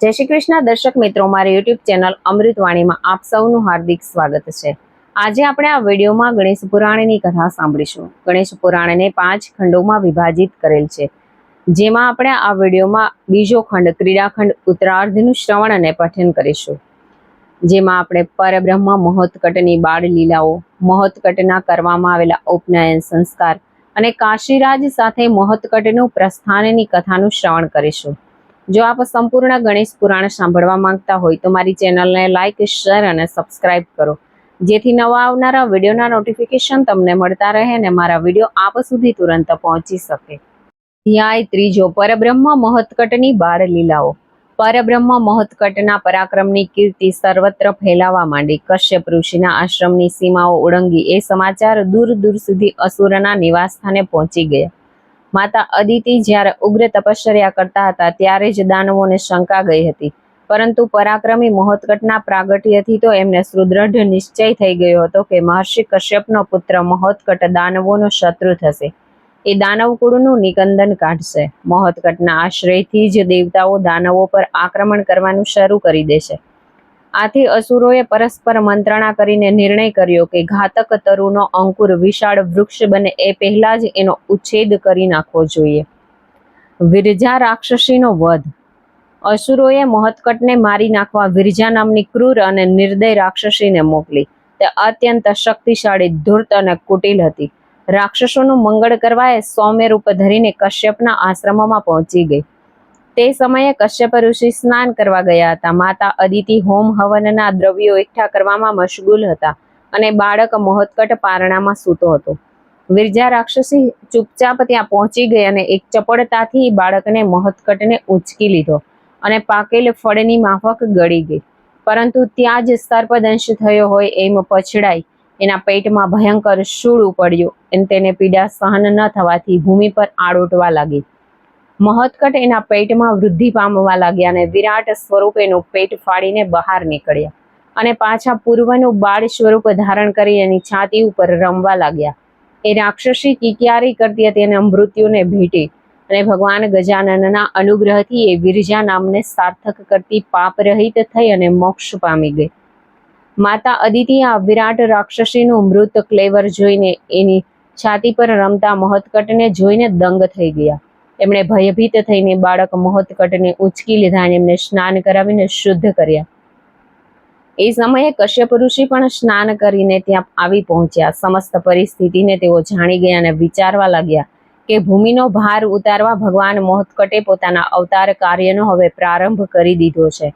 જય શ્રી કૃષ્ણ. દર્શક મિત્રો, મારી યુટ્યુબ ચેનલ અમૃતવાણીમાં આપ સૌનું હાર્દિક સ્વાગત છે. આજે આપણે આ વિડીયોમાં ગણેશ પુરાણની કથા સાંભળીશું. ગણેશ પુરાણને પાંચ ખંડોમાં વિભાજિત કરેલ છે. જેમાં આપણે આ વિડીયોમાં બીજો ખંડ, ક્રીડાખંડ, ઉત્તરાર્ધનું શ્રવણ અને પઠન કરીશું. જેમાં આપણે પરબ્રહ્મ, મહોત્કટની બાળ લીલાઓ મહોત્કટના કરવામાં આવેલા ઉપનયન સંસ્કાર અને કાશીરાજ સાથે મહોત્કટનું પ્રસ્થાનની કથાનું શ્રવણ કરીશું. જો આપ સંપૂર્ણ ગણેશ પુરાણ સાંભળવા માંગતા હોય તો મારી ચેનલને લાઇક શેર અને સબસ્ક્રાઇબ કરો. જેથી નવા આવનારા વિડીયોના નોટિફિકેશન તમને મળતા રહે અને મારા વીડિયો આપ સુધી તુરંત પહોંચી શકે. ધ્યાય ત્રીજો, પરબ્રહ્મ મહત્કટની બાળ લીલાઓ પરબ્રહ્મ મહત્કટના પરાક્રમની કીર્તિ સર્વત્ર ફેલાવા માંડી. કશ્યપ ઋષિના આશ્રમની સીમાઓ ઓળંગી એ સમાચાર દૂર દૂર સુધી અસુરના નિવાસસ્થાને પહોંચી ગયા. માતા અદિતિ જ્યારે ઉગ્ર તપશ્ચર્યા કરતા હતા, ત્યારે જ દાનવોને શંકા ગઈ હતી. પરંતુ પરાક્રમી મહોત્કટના પ્રાગટ્યથી તો એમને સુદૃઢ નિશ્ચય થઈ ગયો હતો કે મહર્ષિ કશ્યપનો પુત્ર મહોત્કટ દાનવોનો શત્રુ થશે. એ દાનવ કુળનું નિકંદન કાઢશે. મહોત્કટના આશ્રયથી જ દેવતાઓ દાનવો પર આક્રમણ કરવાનું શરૂ કરી દેશે. આથી અસુરોએ પરસ્પર મંત્રણા કરીને નિર્ણય કર્યો કે ઘાતક તરુનો અંકુર વિશાળ વૃક્ષ બને એ પહેલા જ એનો ઉચ્છેદ કરી નાખવો જોઈએ. વિરજા રાક્ષસીનો વધ. અસુરોએ મહત્કટને મારી નાખવા વિરજા નામની ક્રૂર અને નિર્દય રાક્ષસીને મોકલી. તે અત્યંત શક્તિશાળી, ધૂર્ત અને કુટિલ હતી. રાક્ષસોનું મંગળ કરવા એ સૌમ્ય રૂપ ધરીને કશ્યપના આશ્રમમાં પહોંચી ગઈ. તે સમયે કશ્યપ ઋષિ સ્નાન કરવા ગયા હતા. માતા અદિતિ હોમ હવનના દ્રવ્યો એકઠા કરવામાં મશગુલ હતા અને બાળક મોહતકટ પારણામાં સૂતો હતો. વિરજા રાક્ષસી ચૂપચાપ ત્યાં પહોંચી ગઈ અને એક ચપળતાથી બાળકને મહત્કટને ઉંચકી લીધો અને પાકેલ ફળની માફક ગળી ગઈ. પરંતુ ત્યાં જ સર્પદંશ થયો હોય એમ પછડાઈ. એના પેટમાં ભયંકર શૂળ ઉપડ્યો અને તેને પીડા સહન ન થવાથી ભૂમિ પર આડોટવા લાગી. મહોત્કટ એના પેટમાં વૃદ્ધિ પામવા લાગ્યા અને વિરાટ સ્વરૂપ એનું પેટ ફાડીને બહાર નીકળ્યા અને પાછા પૂર્વનું બાળ સ્વરૂપ ધારણ કરી એની છાતી ઉપર રમવા લાગ્યા. એ રાક્ષસી કિકિયારી કરતી હતી અને મૃત્યુને ભેટી અને ભગવાન ગજાનનના અનુગ્રહથી એ વિરજા નામને સાર્થક કરતી પાપ રહિત થઈ અને મોક્ષ પામી ગઈ. માતા અદિતિ આ વિરાટ રાક્ષસીનું મૃત ક્લેવર જોઈને એની છાતી પર રમતા મહત્કટને જોઈને દંગ થઈ ગયા. એમણે ભયભીત થઈને બાળક મહોત્કટને ઉચકી લીધા અને એમને સ્નાન કરાવીને શુદ્ધ કર્યા. એ સમયે કશ્યપ ઋષિ પણ સ્નાન કરીને ત્યાં આવી પહોંચ્યા. સમસ્ત પરિસ્થિતિને તેઓ જાણી ગયા અને વિચારવા લાગ્યા કે ભૂમિનો ભાર ઉતારવા ભગવાન મોહતકટે પોતાના અવતાર કાર્યનો હવે પ્રારંભ કરી દીધો છે.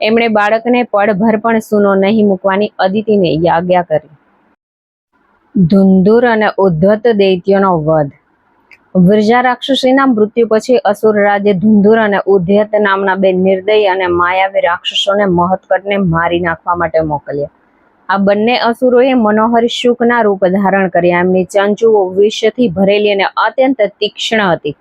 એમણે બાળકને પડભર પણ સૂનો નહીં મૂકવાની અદિતિને આજ્ઞા કરી. ધુંધુર અને ઉદ્ધત દૈત્યોનો વધ. વિરજા રાક્ષસીના મૃત્યુ પછી અસુર રાજે ધુંધુર અને ઉદ્યત નામના બે નિર્દય અને માયાવી રાક્ષસોને મહત્કટને મારી નાખવા માટે મોકલ્યા. આ બંને અસુરોએ મનોહર શુકના રૂપ ધારણ કર્યા. એમની ચંચુઓ વિષથી ભરેલી અને અત્યંત તીક્ષ્ણ હતી.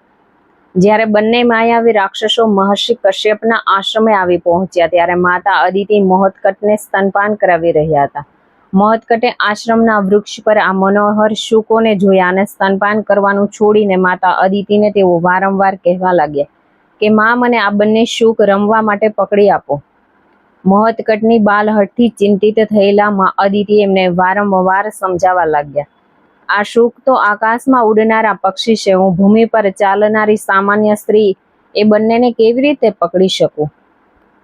જ્યારે બંને માયાવી રાક્ષસો મહર્ષિ કશ્યપના આશ્રમે આવી પહોંચ્યા, ત્યારે માતા અદિતિ મહોત્કટને સ્તનપાન કરાવી રહ્યા હતા. મહોત્કટે આશ્રમના વૃક્ષ પર આ મનોહર શુકોને જોયા અને સ્તનપાન કરવાનું છોડીને માતા અદિતિને તેઓ વારંવાર કહેવા લાગ્યા કે, માં, મને આ બંને શુક રમવા માટે પકડી આપો. મહતકટની બાલહટથી ચિંતિત થયેલા મા અદિતિ એમને વારંવાર સમજાવવા લાગ્યા, આ શુક તો આકાશમાં ઉડનારા પક્ષી છે, હું ભૂમિ પર ચાલનારી સામાન્ય સ્ત્રી, એ બંનેને કેવી રીતે પકડી શકું?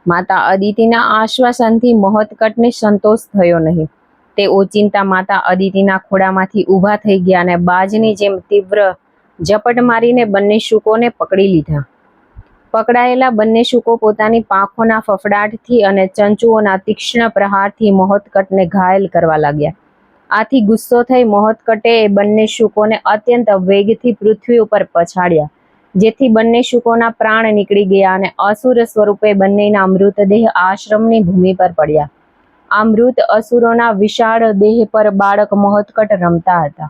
માતા અદિતિના આશ્વાસનથી મહતકટને સંતોષ થયો નહીં. તે ઓચિંતા માતા અદિતિના ખોડામાંથી ઊભા થઈ ગયા અને બાજની જેમ તીવ્ર ઝપટ મારીને બંને શુકોને પકડી લીધા. પકડાયેલા બંને શુકો પોતાની પાંખોના ફફડાટથી અને ચંચુઓના તીક્ષ્ણ પ્રહારથી મહોત્કટને ઘાયલ કરવા લાગ્યા. આથી ગુસ્સો થઈ મહોત્કટે એ બંને શુકોને અત્યંત વેગથી પૃથ્વી ઉપર પછાડ્યા, જેથી બંને શુકોના પ્રાણ નીકળી ગયા અને અસુર સ્વરૂપે બંનેના મૃતદેહ આશ્રમની ભૂમિ પર પડ્યા. આ મૃત અસુરોના વિશાળ દેહ પર બાળક મહોત્કટ રમતા હતા.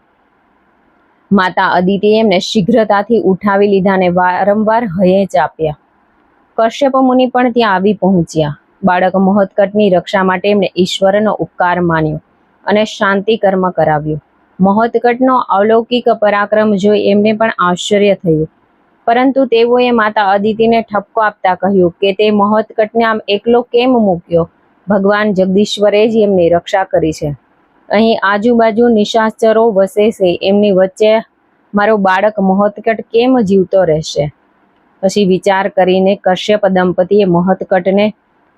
માતા અદિતિ એમને શીઘ્રતાથી ઉઠાવી લીધાને વારંવાર હયેચ આપ્યા. કશ્યપ મુનિ પણ ત્યાં આવી પહોંચ્યા. બાળક મહોત્કટની રક્ષા માટે એમણે ઈશ્વરનો ઉપકાર માન્યો અને શાંતિ કર્મ કરાવ્યું. મહોત્કટનો અલૌકિક પરાક્રમ જોઈ એમને પણ આશ્ચર્ય થયું. પરંતુ તેઓએ માતા અદિતિને ઠપકો આપતા કહ્યું કે તે મહોત્કટને આમ એકલો કેમ મૂક્યો? ભગવાન જગદીશ્વરે જ એમની રક્ષા કરી છે. અહીં આજુબાજુ નિશાચરો વસે છે. એમની વચ્ચે મારો બાળક મહોત્કટ કેમ જીવતો રહેશે? પછી વિચાર કરીને કશ્યપ દંપતીએ મહોત્કટને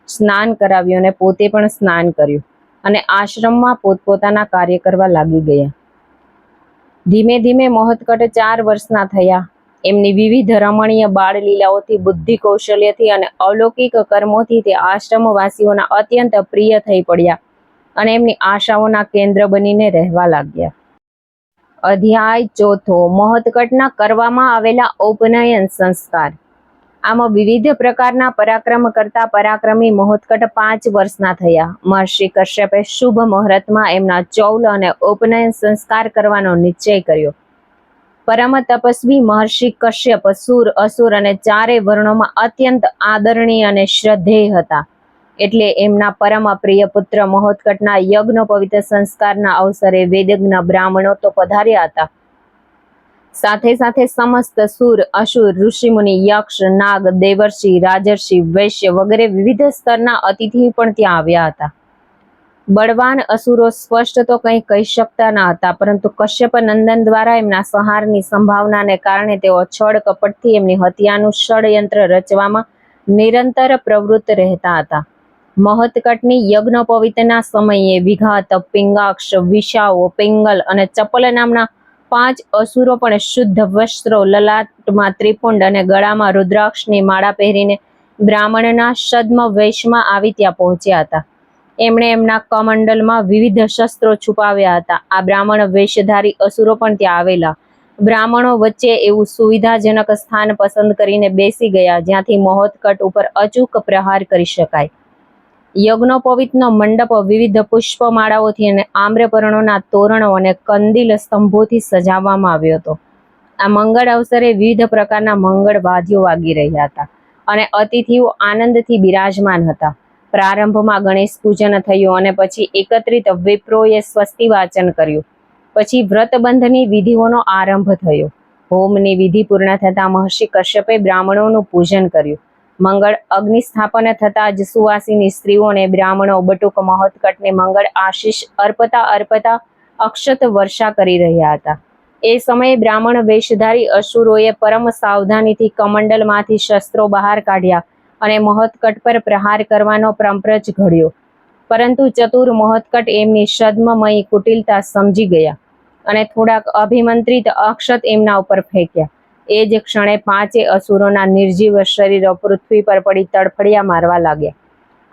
સ્નાન કરાવ્યું અને પોતે પણ સ્નાન કર્યું અને આશ્રમમાં પોતપોતાના કાર્ય કરવા લાગી ગયા. ધીમે ધીમે મહોત્કટ ચાર વર્ષના થયા. એમની વિવિધ રમણીય બાળ લીલાઓથી બુદ્ધિ કૌશલ્યથી અને અલૌકિક કર્મોથી તે આશ્રમવાસીઓના અત્યંત પ્રિય થઈ પડ્યા અને એમની આશાઓના કેન્દ્ર બનીને રહેવા લાગ્યા. અધ્યાય ચોથો મહત્કટના કરવામાં આવેલા ઉપનયન સંસ્કાર. આમાં વિવિધ પ્રકારના પરાક્રમ કરતા પરાક્રમી મહોત્કટ પાંચ વર્ષના થયા. મહર્ષિ કશ્યપે શુભ મુહૂર્તમાં એમના ચૌલ અને ઉપનયન સંસ્કાર કરવાનો નિશ્ચય કર્યો. પરમ તપસ્વી મહર્ષિ કશ્યપ, સુર, અસુર અને ચારે વર્ણોમાં અત્યંત આદરણીય અને શ્રદ્ધેય હતા. એટલે એમના પરમ પ્રિય પુત્ર મહોત્કટના પવિત્ર સંસ્કારના અવસરે વેદજ્ઞ બ્રાહ્મણો તો પધાર્યા હતા. સાથે સાથે સમસ્ત સુર, અસુર, ઋષિમુનિ, યક્ષ, નાગ, દેવર્ષિ, રાજર્ષિ, વૈશ્ય વગેરે વિવિધ સ્તરના અતિથિ પણ ત્યાં આવ્યા હતા. બળવાન અસુરો સ્પષ્ટ તો કંઈ કહી શકતા ન હતા, પરંતુ કશ્યપ નંદન દ્વારા એમના સંહારની સંભાવનાને કારણે તેઓ છળ કપટથી એમની હત્યાનું ષડયંત્ર રચવામાં નિરંતર પ્રવૃત્ત રહેતા હતા. મહત્કટની યજ્ઞોપવિતના સમયે વિઘાત, પિંગાક્ષ વિશાઓ પિંગલ અને ચપલ નામના પાંચ અસુરો પણ શુદ્ધ વસ્ત્રો, લલાટમાં ત્રિપુંડ અને ગળામાં રુદ્રાક્ષની માળા પહેરીને બ્રાહ્મણના સદ્મ વેશમાં આવી ત્યાં પહોંચ્યા હતા. એમણે એમના કમંડલમાં વિવિધ શસ્ત્રો છુપાવ્યા હતા. આ બ્રાહ્મણ વેશધારી અસુરો પણ ત્યાં આવેલા. બ્રાહ્મણો વચ્ચે એવું સુવિધાજનક સ્થાન પસંદ કરીને બેસી ગયા, જ્યાંથી મહોત્કટ ઉપર અચૂક પ્રહાર કરી શકાય. યજ્ઞોપવિતનો મંડપ, વિવિધ પુષ્પમાળાઓથી અને આમ્રપર્ણોના તોરણો અને કંદિલ સ્તંભોથી સજાવવામાં આવ્યો હતો. આ મંગળ અવસરે વિવિધ પ્રકારના મંગળ વાદ્યો વાગી રહ્યા હતા અને અતિથિઓ આનંદથી બિરાજમાન હતા. પ્રારંભમાં ગણેશ પૂજન થયું અને પછી એકત્રિત વિપ્રોએ સ્વસ્તિ વાચન કર્યું. પછી વ્રતબંધની વિધિઓનો આરંભ થયો. હોમની વિધિ પૂર્ણ થતા મહર્ષિ કશ્યપે બ્રાહ્મણોનું પૂજન કર્યું. મંગળ અગ્નિ સ્થાપન થતાં જ સુવાસીની સ્ત્રીઓને બ્રાહ્મણો બટુક મહોત્કટને મંગળ આશીષ અર્પતા અર્પતા અક્ષત વર્ષા કરી રહ્યા હતા. એ સમયે બ્રાહ્મણ વેશધારી અસુરોએ પરમ સાવધાનીથી કમંડલમાંથી શસ્ત્રો બહાર કાઢ્યા અને મહોત્કટ પર પ્રહાર કરવાનો પ્રંપ્રચ ઘડ્યો. પરંતુ ચતુર મહોત્કટ એમની સદ્મમયી કુટિલતા સમજી ગયા અને થોડાક અભિમંત્રિત અક્ષત એમના ઉપર ફેંક્યા. એ જ ક્ષણે પાંચે અસુરોના નિર્જીવ શરીરો પૃથ્વી પર પડી તડફડિયા મારવા લાગ્યા.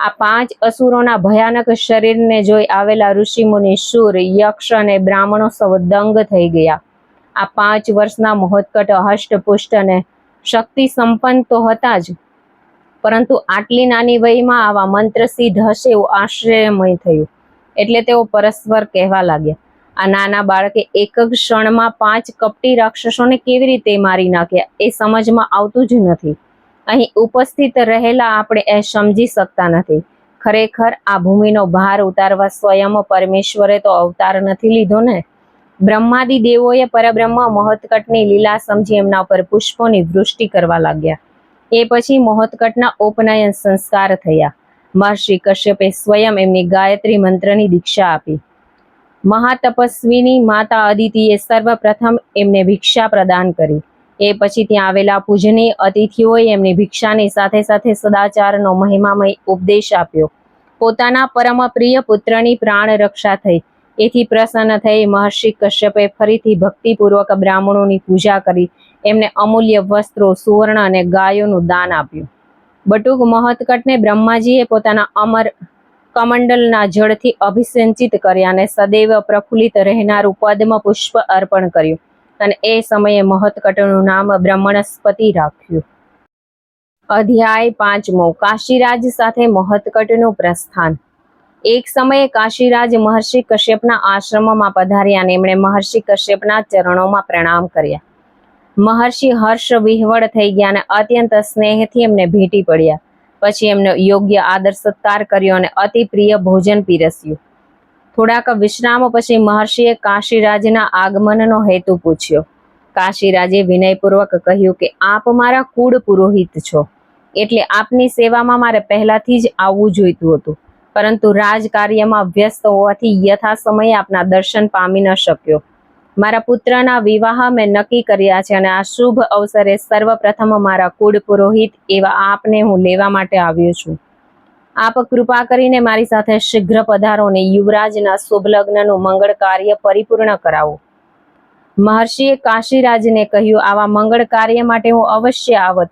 આ પાંચ અસુરોના ભયાનક શરીરને જોઈ આવેલા ઋષિમુનિ શૂર, યક્ષ અને બ્રાહ્મણો સૌ દંગ થઈ ગયા. આ પાંચ વર્ષના મહોત્કટ હષ્ટપુષ્ટ અને શક્તિ સંપન્ન તો હતા જ પરંતુ આટલી નાની વયમાં આવા મંત્ર સિદ્ધ હશે એવું આશ્ચર્યમય થયું. એટલે તેઓ પરસ્પર કહેવા લાગ્યા, આ નાના બાળકે એક જ ક્ષણમાં પાંચ કપટી રાક્ષસોને કેવી રીતે મારી નાખ્યા? એ સમજમાં આવતું જ નથી. અહીં ઉપસ્થિત રહેલા આપણે એ સમજી શકતા નથી. ખરેખર આ ભૂમિનો ભાર ઉતારવા સ્વયં પરમેશ્વરે તો અવતાર નથી લીધો ને? બ્રહ્માદિ દેવોએ પરબ્રહ્મ મહત્કટની લીલા સમજી એમના ઉપર પુષ્પોની વૃષ્ટિ કરવા લાગ્યા. એ પછી મોહતકટના ઉપનયન સંસ્કાર થયા. મહર્ષિ કશ્યપે સ્વયં એમની ગાયત્રી મંત્રની દીક્ષા આપી. મહાતપસ્વીની માતા અદિતિએ સર્વપ્રથમ એમને ભિક્ષા પ્રદાન કરી. એ પછી ત્યાં આવેલા પૂજનીય અતિથિઓએ એમની ભિક્ષાની સાથે સાથે સદાચારનો મહિમામય ઉપદેશ આપ્યો. પોતાના પરમ પ્રિય પુત્રની પ્રાણ રક્ષા થઈ. એથી પ્રસન્ન થઈ મહર્ષિ કશ્યપે ફરીથી ભક્તિપૂર્વક બ્રાહ્મણોની પૂજા કરી. એમને અમૂલ્ય વસ્ત્રો, સુવર્ણ અને ગાયોનું દાન આપ્યું. બટુક મહત્કટને બ્રહ્માજીએ પોતાના અમર કમંડલના જળથી અભિસિંચિત કર્યા અને સદૈવ પ્રફુલ્લિત રહેનારું પદ્મ પુષ્પ અર્પણ કર્યું અને એ સમયે મહત્કટનું નામ બ્રહ્મણસ્પતિ રાખ્યું. અધ્યાય પાંચમો, કાશીરાજ સાથે મહત્કટનું પ્રસ્થાન. એક સમયે કાશીરાજ મહર્ષિ કશ્યપના આશ્રમમાં પધાર્યા અને એમણે મહર્ષિ કશ્યપના ચરણોમાં પ્રણામ કર્યા. મહર્ષિ હર્ષ વિહવળ થઈ ગયા અને અત્યંત સ્નેહથી એમને ભેટી પડ્યા. પછી એમને યોગ્ય આદર સત્કાર કર્યો અને અતિ પ્રિય ભોજન પીરસ્યું. થોડાક વિશ્રામ પછી મહર્ષિએ કાશીરાજના આગમનનો હેતુ પૂછ્યો. કાશીરાજે વિનયપૂર્વક કહ્યું કે, આપ મારા કુળ પુરોહિત છો. એટલે આપની સેવામાં મારે પહેલાથી જ આવવું જોઈતું હતું. પરંતુ રાજકાર્યમાં વ્યસ્ત હોવાથી યથા સમયે આપના દર્શન પામી ન શક્યો. મારા પુત્રના વિવાહ મેં નક્કી કર્યા છે અને આ શુભ અવસરે સર્વપ્રથમ મારા કુળ પુરોહિત એવા આપને હું લેવા માટે આવ્યો છું. આપ કૃપા કરીને મારી સાથે શીઘ્ર પધારો અને યુવરાજના શુભ લગ્નનું મંગળ કાર્ય પરિપૂર્ણ કરાવો. મહર્ષિએ કાશીરાજને કહ્યું, આવા મંગળ કાર્ય માટે હું અવશ્ય આવત,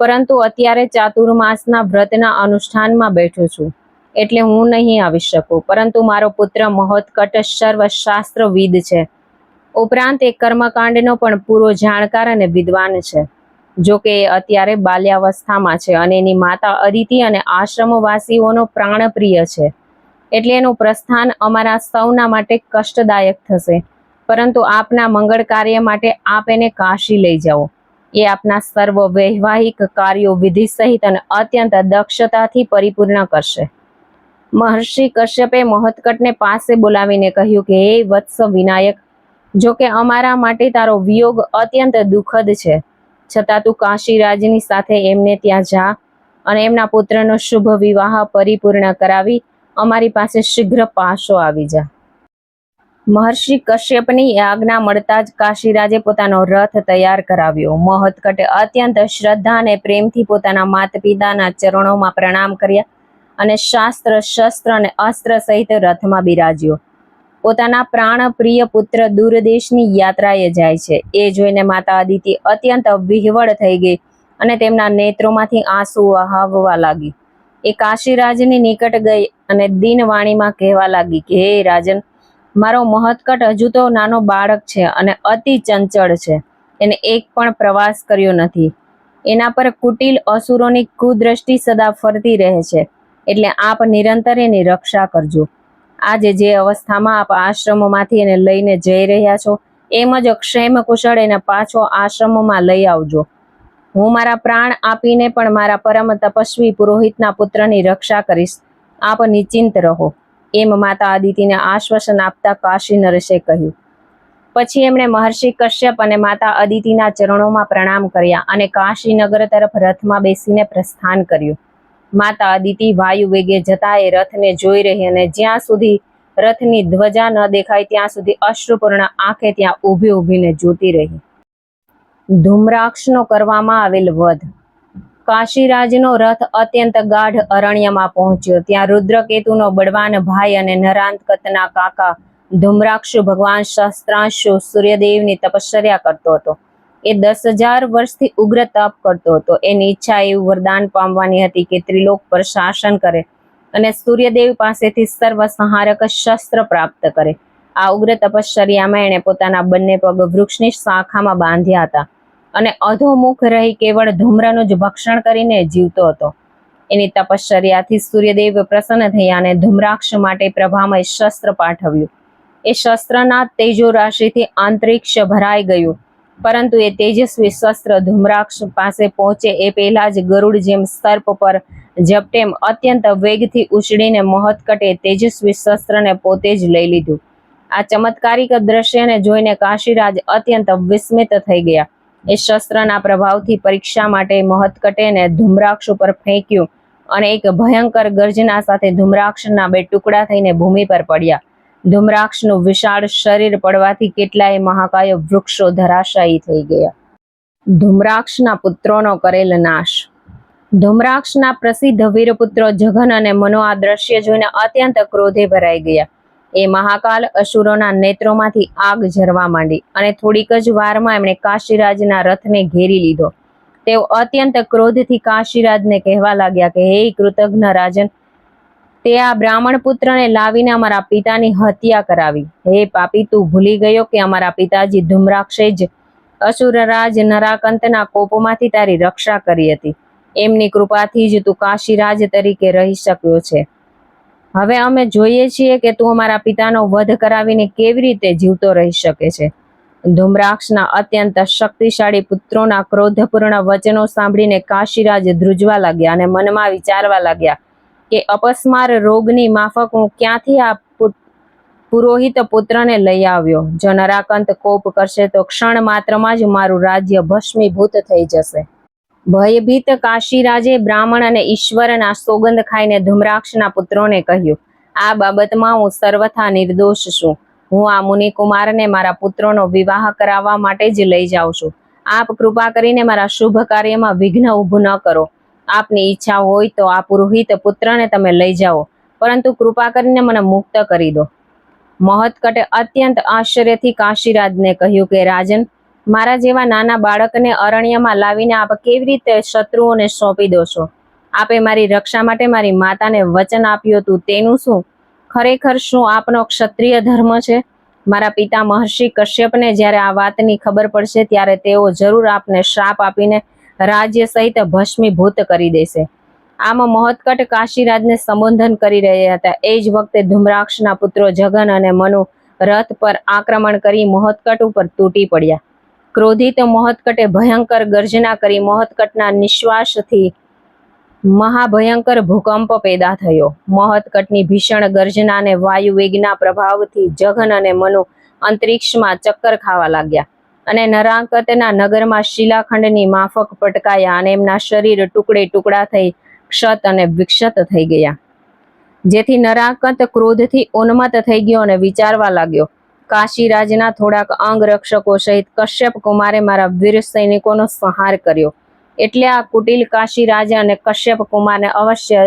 પરંતુ અત્યારે ચાતુર્માસના વ્રતના અનુષ્ઠાનમાં બેઠો છું, એટલે હું નહીં આવી શકું, પરંતુ મારો પુત્ર મહોત્કટ સર્વશાસ્ત્રવિદ છે. ઉપરાંત એ કર્મકાંડનો પણ પૂરો જાણકાર અને વિદ્વાન છે. જો કે એ અત્યારે બાલ્યાવસ્થામાં છે અને એની માતા અદિતિ અને આશ્રમવાસીઓનો પ્રાણપ્રિય છે. એટલે એનું પ્રસ્થાન અમારા સૌના માટે કષ્ટદાયક થશે. પરંતુ આપના મંગળ કાર્ય માટે આપ એને કાશી લઈ જાઓ. એ આપના સર્વ વૈવાહિક કાર્યો વિધિ સહિત અને અત્યંત દક્ષતાથી પરિપૂર્ણ કરશે. મહર્ષિ કશ્યપે મહત્કટને પાસે બોલાવીને કહ્યું કે, હે વત્સ વિનાયક જો કે અમારા માટે તારો વિયોગ અત્યંત દુઃખદ છે. છતાં તું કાશીરાજની સાથે એમને ત્યાં જા અને એમના પુત્રનો શુભ વિવાહ પરિપૂર્ણ કરાવી અમારી પાસે શીઘ્ર પાછો આવી જા. મહર્ષિ કશ્યપની આજ્ઞા મળતા જ કાશીરાજે પોતાનો રથ તૈયાર કરાવ્યો. મહત્કટે અત્યંત શ્રદ્ધા અને પ્રેમથી પોતાના માતા પિતાના ચરણોમાં પ્રણામ કર્યા અને શાસ્ત્ર, શસ્ત્ર અને અસ્ત્ર સહિત રથમાં બિરાજ્યો. પોતાના પ્રાણ પ્રિય પુત્ર દૂરદેશની યાત્રાએ જાય છે. એ જોઈને માતા અદિતિ અત્યંત વિહવળ થઈ ગઈ અને તેમના નેત્રોમાંથી આંસુ વહાવવા લાગી. એ કાશીરાજની નિકટ ગઈ અને દિનવાણીમાં કહેવા લાગી કે, હે રાજન, મારો મહત્કટ હજુ તો નાનો બાળક છે અને અતિ ચંચળ છે. એને એક પણ પ્રવાસ કર્યો નથી. એના પર કુટિલ અસુરોની કુદ્રષ્ટિ સદા ફરતી રહે છે. એટલે આપ નિરંતર એની રક્ષા કરજો. આજે જે અવસ્થામાં આપ આશ્રમોમાંથી એને લઈને જઈ રહ્યા છો, એમ જ ક્ષેમ કુશળ એને પાછો આશ્રમોમાં લઈ આવજો. હું મારા પ્રાણ આપીને પણ મારા પરમ તપસ્વી પુરોહિતના પુત્રની રક્ષા કરીશ. આપ નિશ્ચિંત રહો. એમ માતા આદિતિને આશ્વાસન આપતા કાશી નરેશે કહ્યું. પછી એમણે મહર્ષિ કશ્યપ અને માતા અદિતિના ચરણોમાં પ્રણામ કર્યા અને કાશીનગર તરફ રથમાં બેસીને પ્રસ્થાન કર્યું. માતા અદિતિ વાયુ વેગે જતા એ રથને જોઈ રહી અને જ્યાં સુધી રથની ધ્વજા ન દેખાય ત્યાં સુધી અશ્રુપૂર્ણ આંખે ત્યાં ઊભી ઊભીને જોતી રહી. ધૂમ્રાક્ષનો કરવામાં આવેલ વધ. કાશીરાજનો રથ અત્યંત ગાઢ અરણ્યમાં પહોંચ્યો. ત્યાં રુદ્રકેતુનો બળવાન ભાઈ અને નરાંતકતના કાકા ધૂમ્રાક્ષુ ભગવાન શસ્ત્રાંશુ સૂર્યદેવની તપશ્ચર્યા કરતો હતો. એ દસ હજાર વર્ષથી ઉગ્ર તપ કરતો હતો. એની ઈચ્છા એવું વરદાન પામવાની હતી કે ત્રિલોક પર શાસન કરે અને સૂર્યદેવ પાસેથી સર્વ સંહારક શસ્ત્ર પ્રાપ્ત કરે. આ ઉગ્ર તપશ્ચર્યામાં એણે પોતાના બંને પગ વૃક્ષની શાખામાં બાંધ્યા હતા અને અધોમુખ રહી કેવળ ધૂમ્રનું જ ભક્ષણ કરીને જીવતો હતો. એની તપશ્ચર્યાથી સૂર્યદેવ પ્રસન્ન થયા અને ધૂમ્રાક્ષ માટે પ્રભામય શસ્ત્ર પાઠવ્યું. એ શસ્ત્રના તેજો રાશિથી આંતરિક્ષ ભરાઈ ગયું. પરંતુ એ તેજસ્વી શસ્ત્ર ધૂમ્રાક્ષ પાસે પહોંચે એ પહેલા જ ગરુડ જેમ સર્પ પર ઝપટેમ અત્યંત વેગથી ઉછળીને મહત્કટે તેજસ્વી શસ્ત્રને પોતે જ લઈ લીધું. આ ચમત્કારિક દ્રશ્યને જોઈને કાશીરાજ અત્યંત વિસ્મિત થઈ ગયા. એ શસ્ત્રના પ્રભાવથી પરીક્ષા માટે મહત્કટેને ધૂમ્રાક્ષ ઉપર ફેંક્યું અને એક ભયંકર ગર્જના સાથે ધૂમ્રાક્ષના બે ટુકડા થઈને ભૂમિ પર પડ્યા. ધૂમ્રાક્ષનું વિશાળ શરીર પડવાથી કેટલાય મહાકાય વૃક્ષો ધરાશાયી થઈ ગયા. ધૂમ્રાક્ષના પુત્રોનો કરેલ નાશ. ધૂમ્રાક્ષના પ્રસિદ્ધ વીરપુત્રો જઘન અને મનો આ દ્રશ્ય જોઈને અત્યંત ક્રોધે ભરાઈ ગયા. એ મહાકાલ અસુરોના નેત્રોમાંથી આગ ઝરવા માંડી અને થોડીક જ વારમાં એમણે કાશીરાજના રથને ઘેરી લીધો. તેઓ અત્યંત ક્રોધથી કાશીરાજને કહેવા લાગ્યા કે, હે કૃતજ્ઞ રાજન તે આ બ્રાહ્મણ પુત્રને લાવીને અમારા પિતાની હત્યા કરાવી. હે પાપી, તું ભૂલી ગયો કે અમારા પિતાજી ધૂમ્રાક્ષે જ અસુરરાજ નરાકંતના કોપમાંથી તારી રક્ષા કરી હતી. એમની કૃપાથી જ તું કાશીરાજ તરીકે રહી શક્યો છે. હવે અમે જોઈએ છીએ કે તું અમારા પિતાનો વધ કરાવીને કેવી રીતે જીવતો રહી શકે છે. ધૂમ્રાક્ષના અત્યંત શક્તિશાળી પુત્રોના ક્રોધપૂર્ણ વચનો સાંભળીને કાશીરાજ ધ્રુજવા લાગ્યા અને મનમાં વિચારવા લાગ્યા કે અપસ્માર રોગની માફક હું ક્યાંથી આ પુરોહિત પુત્રને લઈ આવ્યો? જો નરાકંત કોપ કરશે તો ક્ષણ માત્રમાં જ મારું રાજ્ય ભસ્મીભૂત થઈ જશે. ભયભીત કાશીરાજે બ્રાહ્મણ અને ઈશ્વરના સોગંદ ખાઈને ધુમ્રાક્ષના પુત્રોને કહ્યું, આ બાબતમાં હું સર્વથા નિર્દોષ છું. હું આ મુનિકુમારને મારા પુત્રોનો વિવાહ કરાવવા માટે જ લઈ જાઉં છું. આપ કૃપા કરીને મારા શુભ કાર્યમાં વિઘ્ન ઊભું ન કરો. આપની ઈચ્છા હોય તો આ પુરોહિત પુત્રને તમે લઈ જાઓ. પરંતુ કૃપા કરીને મને મુક્ત કરી દો. મહત્કટે અત્યંત આશ્ચર્યથી કાશીરાજને કહ્યું કે, રાજન, મારા જેવા નાના બાળકને અરણ્યમાં લાવીને આપ કેવી રીતે શત્રુઓને સોંપી દો છો? આપે મારી રક્ષા માટે મારી માતાને વચન આપ્યું હતું, તેનું શું? ખરેખર શું આપનો ક્ષત્રિય ધર્મ છે? મારા પિતા મહર્ષિ કશ્યપને જ્યારે આ વાતની ખબર પડશે ત્યારે તેઓ જરૂર આપને શ્રાપ આપીને રાજ્ય સહિત ભસ્મીભૂત કરી દેશે. આમ મહત્કટ કાશીરાજને સંબોધન કરી રહ્યા હતા. એ જ વખતે ધુમ્રાક્ષના પુત્રો જગન અને મનુ રથ પર આક્રમણ કરી મહત્કટ ઉપર તૂટી પડ્યા. ક્રોધિત મહત્કટે ભયંકર ગર્જના કરી મહત્કટના નિશ્વાસથી મહાભયંકર ભૂકંપ પેદા થયો. મહત્કટની ભીષણ ગર્જના અને વાયુ વેગના પ્રભાવથી જઘન અને મનુ અંતરિક્ષમાં ચક્કર ખાવા લાગ્યા. અને નરાંકતના નગરમાં શિલાખંડની માફક પટકાયા અને એમના શરીર ટુકડે ટુકડા થઈ ક્ષત અને વિક્ષત થઈ ગયા. જેથી નરાંકત ક્રોધથી ઉન્મત્ત થઈ ગયો અને વિચારવા લાગ્યો, કાશીરાજના થોડાક અંગરક્ષકો સહિત કશ્યપ કુમારે મારા વીર સૈનિકોનો સંહાર કર્યો. એટલે આ કુટિલ કાશીરાજ અને કશ્યપ કુમારને અવશ્ય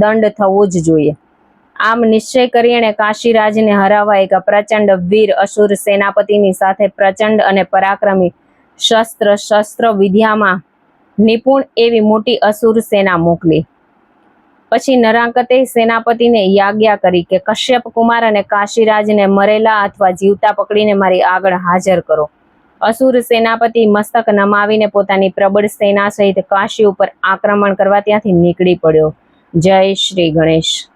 દંડ થવો જ જોઈએ. આમ નિશ્ચય કરી એણે કાશીરાજને હરાવવા એક પ્રચંડ વીર અસુર સેનાપતિની સાથે પ્રચંડ અને પરાક્રમી શસ્ત્ર શસ્ત્ર વિદ્યામાં નિપુણ એવી મોટી અસુર સેના મોકલી. પછી નરાંકતે સેનાપતિને યાજ્ઞા કરી કે, કશ્યપ કુમાર અને કાશીરાજને મરેલા અથવા જીવતા પકડીને મારી આગળ હાજર કરો. અસુર સેનાપતિ મસ્તક નમાવીને પોતાની પ્રબળ સેના સહિત કાશી ઉપર આક્રમણ કરવા ત્યાંથી નીકળી પડ્યો. જય શ્રી ગણેશ.